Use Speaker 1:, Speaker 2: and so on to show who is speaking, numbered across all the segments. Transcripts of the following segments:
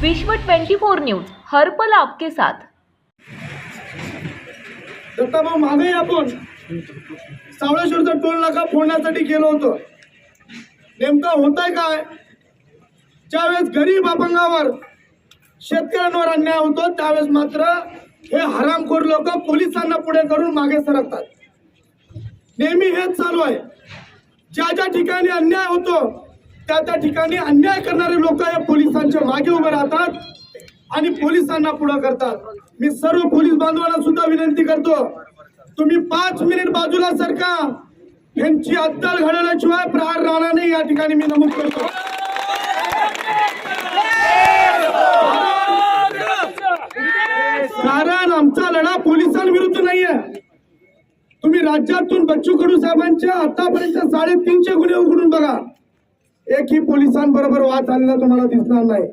Speaker 1: विश्व 24 न्यूज हर्पल आपके साथ.
Speaker 2: दत्ताभाऊ मागे आपण. सावळेश्वरचा टोल नाका फोडण्यासाठी गेलो होतो. नेमकं होतंय काय? ज्यावेळेस गरीब अपंगावर शेतकऱ्यांवर अन्याय होतो त्यावेळेस मात्र हे हरामखोर लोक पोलिसांना पुढे करून मागे सरकतात. नेहमी हेच चालू आहे. ज्या ज्या ठिकाणी अन्याय होतो त्या त्या ठिकाणी अन्याय करणारे लोक या पोलिसांच्या मागे उभे राहतात आणि पोलिसांना पुढे करतात. मी सर्व पोलीस बांधवांना सुद्धा विनंती करतो तुम्ही पाच मिनिट बाजूला सरका. यांची अद्दल घडवल्याशिवाय प्रहार राहणार नाही या ठिकाणी मी नमूद करतो. कारण आमचा लढा पोलिसांविरुद्ध नाहीये. तुम्ही राज्यातून बच्चू कडू साहेबांच्या आतापर्यंत साडेतीनशे गुन्हे उघडून बघा. एकही पोलिसांबरोबर वाद झालेला तुम्हाला दिसणार नाही.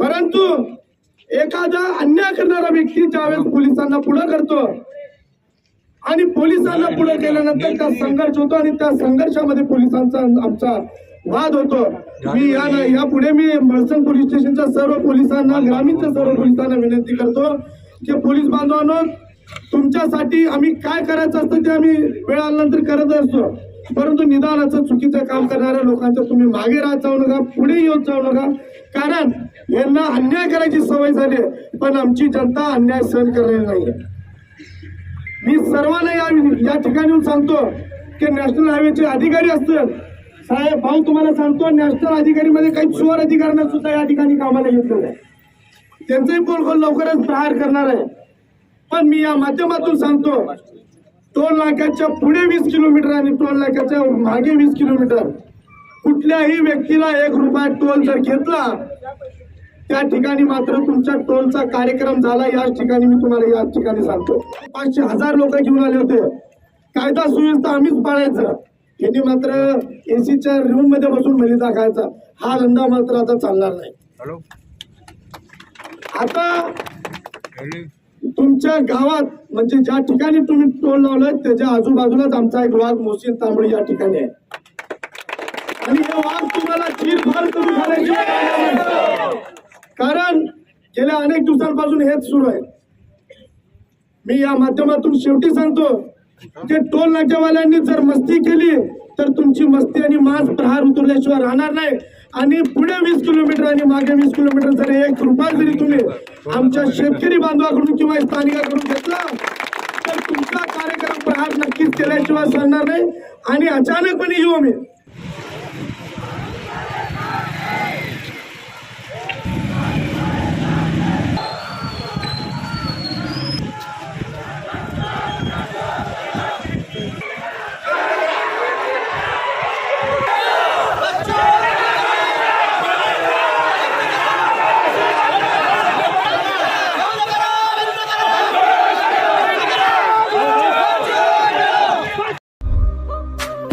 Speaker 2: परंतु एखादा अन्याय करणारा व्यक्ती ज्यावेळेस पोलिसांना पुढे करतो आणि पोलिसांना पुढे केल्यानंतर त्या संघर्ष होतो आणि त्या संघर्षामध्ये पोलिसांचा आमचा वाद होतो. मी या या पुढे मी मळसंग पोलीस स्टेशनच्या सर्व पोलिसांना ग्रामीणच्या सर्व पोलिसांना विनंती करतो की पोलीस बांधवांनो तुमच्यासाठी आम्ही काय करायचं असतं ते आम्ही वेळानंतर करत असतो. परंतु निदानाचं चुकीचं काम करणाऱ्या लोकांच्या तुम्ही मागे राहत जाऊ नका पुढे येऊन जाऊ नका. कारण यांना अन्याय करायची सवय झाली पण आमची जनता अन्याय सहन करणार नाही मी सर्वांना या या ठिकाणी सांगतो की नॅशनल हायवेचे अधिकारी असतील. साहेब भाऊ तुम्हाला सांगतो नॅशनल अधिकारी मध्ये काही चोर अधिकाऱ्यांना सुद्धा या ठिकाणी कामाला घेतलेलं आहे त्यांचंही पोलखोल लवकरच प्रहार करणार आहे. पण मी या माध्यमातून सांगतो टोल नाक्याच्या पुढे वीस किलोमीटर आणि टोल नाक्याच्या मागे वीस किलोमीटर. कुठल्याही व्यक्तीला एक रुपया टोल जर घेतला त्या ठिकाणी मात्र तुमच्या टोलचा कार्यक्रम झाला. याच ठिकाणी मी तुम्हाला याच ठिकाणी सांगतो. पाचशे हजार लोक घेऊन आले होते. कायदा सुव्यवस्था आम्हीच पाळायचं. यांनी मात्र एसीच्या रूममध्ये बसून मलिदा खायचा हा धंदा मात्र आता चालणार नाही.
Speaker 3: हॅलो.
Speaker 2: आता तुमच्या गावात म्हणजे ज्या ठिकाणी तुम्ही टोल लावलाय त्याच्या आजूबाजूलाच आमचा एक वाघ मोसीन तांबडी या ठिकाणी आहे. आणि हे वाघ तुम्हाला चिरफार करून आहे. कारण गेल्या अनेक दिवसांपासून हेच सुरू आहे. मी या माध्यमातून शेवटी सांगतो की टोल नाक्यावाल्यांनी जर मस्ती केली तर तुमची मस्ती आणि मास प्रहार उतरल्याशिवाय राहणार नाही. आणि पुढे वीस किलोमीटर आणि मागे वीस किलोमीटर जरी एक रुपया जरी तुम्ही आमच्या शेतकरी बांधवाकडून किंवा स्थानिकाकडून घेतला तर तुमचा कार्यक्रम प्रहार नक्कीच केल्याशिवाय सांगणार नाही. आणि अचानकपणे येऊ आम्ही.